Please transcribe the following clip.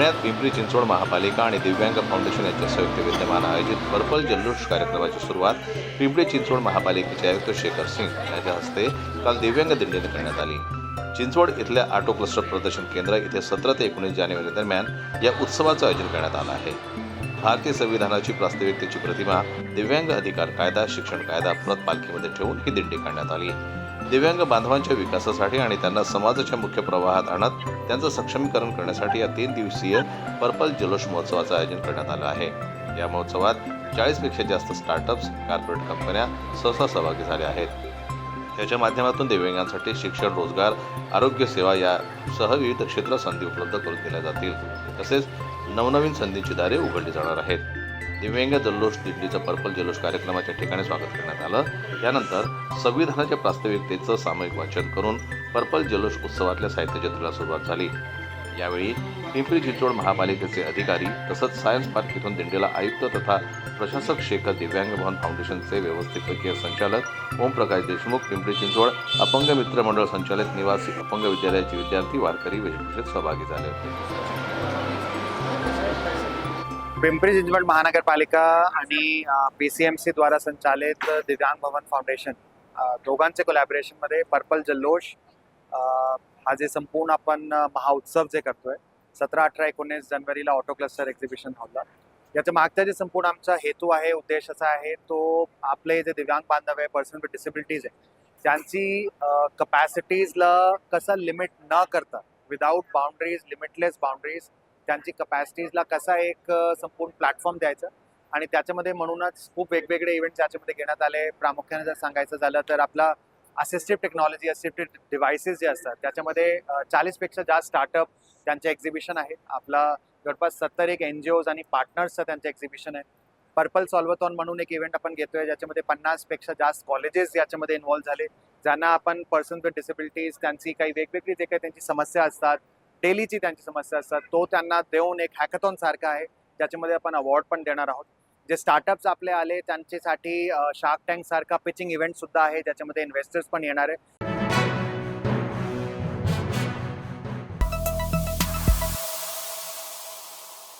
पुण्यात पिंपरी चिंचवड महापालिका आणि दिव्यांग फाउंडेशन यांच्या संयुक्त विद्यमान आयोजित पर्पल जल्लोष कार्यक्रमाची सुरुवात पिंपरी चिंचवड महापालिकेचे आयुक्त शेखर सिंग यांच्या हस्ते काल दिव्यांग दिंडीने करण्यात आली. चिंचवड इथल्या ऑटो क्लस्टर प्रदर्शन केंद्र इथे सतरा ते एकोणीस जानेवारी दरम्यान या उत्सवाचं आयोजन करण्यात आलं आहे. भारतीय संविधानाची प्रास्ताविकतेची प्रतिमा दिव्यांग अधिकार कायदा शिक्षण कायदा परत पालखीमध्ये ठेवून ही दिंडी काढण्यात आली. दिव्यांग बांधवांच्या विकासासाठी आणि त्यांना समाजाच्या मुख्य प्रवाहात आणत त्यांचं सक्षमीकरण करण्यासाठी या तीन दिवसीय पर्पल जलोष महोत्सवाचं आयोजन करण्यात आलं आहे. या महोत्सवात चाळीसपेक्षा जास्त स्टार्टअप्स कॉर्पोरेट कंपन्या सहसा सहभागी झाल्या आहेत. याच्या माध्यमातून दिव्यांगांसाठी शिक्षण रोजगार आरोग्य सेवा यासह विविध क्षेत्र संधी उपलब्ध करून दिल्या जातील. तसेच नवनवीन संधींची दारे उघडली जाणार आहेत. दिव्यांग जल्लोष दिल्लीचं पर्पल जल्लोष कार्यक्रमाच्या ठिकाणी स्वागत करण्यात आलं. यानंतर संविधानाच्या प्रास्ताविकतेचं सामूहिक वाचन करून पर्पल जल्लोष उत्सवातल्या साहित्य जत्रेला सुरुवात झाली. यावेळी पिंपरी चिंचवड महापालिकेचे अधिकारी तसंच सायन्स पार्क इथून दिंडीला आयुक्त तथा प्रशासक शेखर दिव्यांग भवन फाउंडेशनचे व्यवस्थापकीय संचालक ओमप्रकाश देशमुख पिंपरी चिंचवड अपंग मित्र मंडळ संचालित निवासी अपंग विद्यालयाचे विद्यार्थी वारकरी वेशभूषेत सहभागी झाले. होते पिंपरी चिंचवड महानगरपालिका आणि पी सी एम सी द्वारा संचालित दिव्यांग भवन फाउंडेशन दोघांचे कोलॅबरेशनमध्ये पर्पल जल्लोष हा जे संपूर्ण आपण महाउत्सव जे करतोय सतरा अठरा एकोणीस जानेवारीला ऑटो क्लस्टर एक्झिबिशन हॉलला याच्या मागचा जे संपूर्ण आमचा हेतू आहे उद्देश असा आहे तो आपले जे दिव्यांग बांधव आहे पर्सन विथ डिसेबिलिटीज आहे त्यांची कपॅसिटीजला कसं लिमिट न करता विदाऊट बाउंड्रीज लिमिटलेस बाउंड्रीज त्यांची कपॅसिटीजला कसा एक संपूर्ण प्लॅटफॉर्म द्यायचा? आणि त्याच्यामध्ये म्हणूनच खूप वेगवेगळे इव्हेंट्स त्याच्यामध्ये घेण्यात आले. प्रामुख्याने जर सांगायचं झालं तर आपला असिस्टिव्ह टेक्नॉलॉजी असिस्टिव्ह डिव्हायसेस जे असतात त्याच्यामध्ये चाळीसपेक्षा जास्त स्टार्टअप त्यांचे एक्झिबिशन आहेत. आपला जवळपास सत्तर एक एन जी ओज आणि पार्टनर्सचं त्यांचं एक्झिबिशन आहे. पर्पल सॉल्वथॉन म्हणून एक इव्हेंट आपण घेतोय ज्याच्यामध्ये पन्नासपेक्षा जास्त कॉलेजेस याच्यामध्ये इन्व्हॉल्व्ह झाले. ज्यांना आपण पर्सन विथ डिसेबिलिटीज त्यांची काही वेगवेगळी जे काही त्यांची समस्या असतात डेलीची त्यांची समस्या असतात. तो त्यांना देऊन एक हॅकथॉन सारखा आहे ज्याच्यामध्ये आपण अवॉर्ड पण देणार आहोत. जे स्टार्टअप्स आपले आले त्यांच्यासाठी शार्क टँक सारखा पिचिंग इव्हेंट सुद्धा आहे ज्याच्यामध्ये इन्व्हेस्टर्स पण येणार आहे.